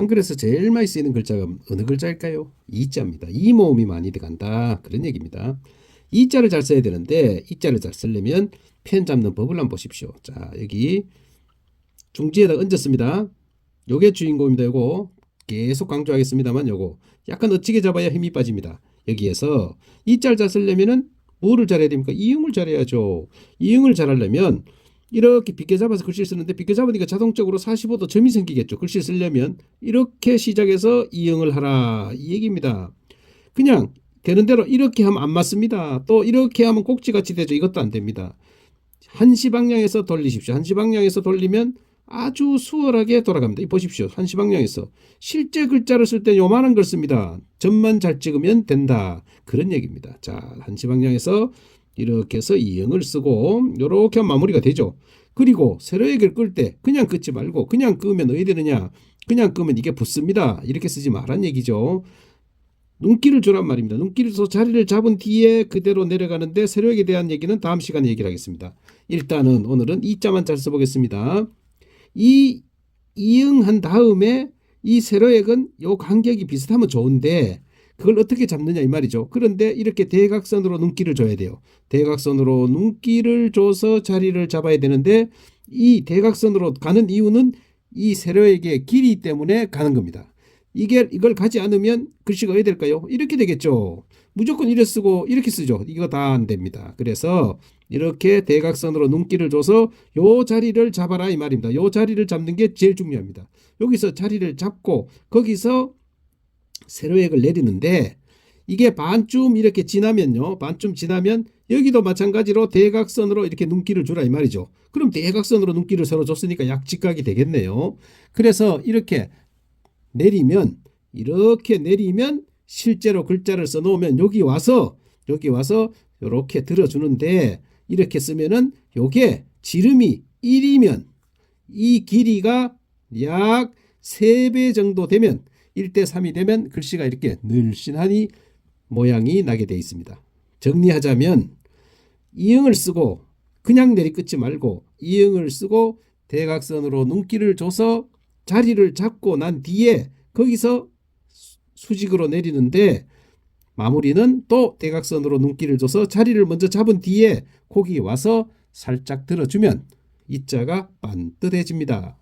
한글에서 제일 많이 쓰이는 글자가 어느 글자일까요? 이자입니다. 이 모음이 많이 들어간다. 그런 얘기입니다. 이자를 잘 써야 되는데 이자를 잘 쓰려면 펜 잡는 법을 한번 보십시오. 자, 여기 중지에다 얹었습니다. 요게 주인공입니다. 요거 계속 강조하겠습니다만 요거 약간 어찌게 잡아야 힘이 빠집니다. 여기에서 이자를 잘 쓰려면은 뭐를 잘해야 됩니까? 이응을 잘해야죠. 이응을 잘하려면 이렇게 빗게 잡아서 글씨를 쓰는데 빗게 잡으니까 자동적으로 45도 점이 생기겠죠. 글씨를 쓰려면 이렇게 시작해서 이응을 하라 이 얘기입니다. 그냥 되는 대로 이렇게 하면 안 맞습니다. 또 이렇게 하면 꼭지같이 되죠. 이것도 안 됩니다. 한시 방향에서 돌리십시오. 한시 방향에서 돌리면 아주 수월하게 돌아갑니다. 이 보십시오. 한시 방향에서 실제 글자를 쓸 때 요만한 걸 씁니다. 점만 잘 찍으면 된다. 그런 얘기입니다. 자, 한시 방향에서 이렇게 해서 이응을 쓰고 이렇게 마무리가 되죠. 그리고 세로액을 끌 때 그냥 끄지 말고 그냥 끄면 어디 되느냐? 그냥 끄면 이게 붙습니다. 이렇게 쓰지 말란 얘기죠. 눈길을 주란 말입니다. 눈길을 줘서 자리를 잡은 뒤에 그대로 내려가는데 세로액에 대한 얘기는 다음 시간에 얘기를 하겠습니다. 일단은 오늘은 이 자만 잘 써보겠습니다. 이 이응한 다음에 이 세로액은 요 간격이 비슷하면 좋은데 그걸 어떻게 잡느냐 이 말이죠. 그런데 이렇게 대각선으로 눈길을 줘야 돼요. 대각선으로 눈길을 줘서 자리를 잡아야 되는데 이 대각선으로 가는 이유는 이 세로액의 길이 때문에 가는 겁니다. 이게 이걸 가지 않으면 글씨가 어떻게 될까요? 이렇게 되겠죠. 무조건 이래 쓰고 이렇게 쓰죠. 이거 다 안 됩니다. 그래서 이렇게 대각선으로 눈길을 줘서 요 자리를 잡아라 이 말입니다. 요 자리를 잡는 게 제일 중요합니다. 여기서 자리를 잡고 거기서 세로액을 내리는데 이게 반쯤 이렇게 지나면요. 반쯤 지나면 여기도 마찬가지로 대각선으로 이렇게 눈길을 주라 이 말이죠. 그럼 대각선으로 눈길을 서로 줬으니까 약 직각이 되겠네요. 그래서 이렇게 내리면 이렇게 내리면 실제로 글자를 써 놓으면 여기 와서 여기 와서 이렇게 들어주는데 이렇게 쓰면은 요게 지름이 1이면 이 길이가 약 3배 정도 되면 1대 3이 되면 글씨가 이렇게 늘씬하니 모양이 나게 되어 있습니다. 정리하자면 이응을 쓰고 그냥 내리끄지 말고 이응을 쓰고 대각선으로 눈길을 줘서 자리를 잡고 난 뒤에 거기서 수직으로 내리는데 마무리는 또 대각선으로 눈길을 줘서 자리를 먼저 잡은 뒤에 거기 와서 살짝 들어주면 이 자가 반듯해집니다.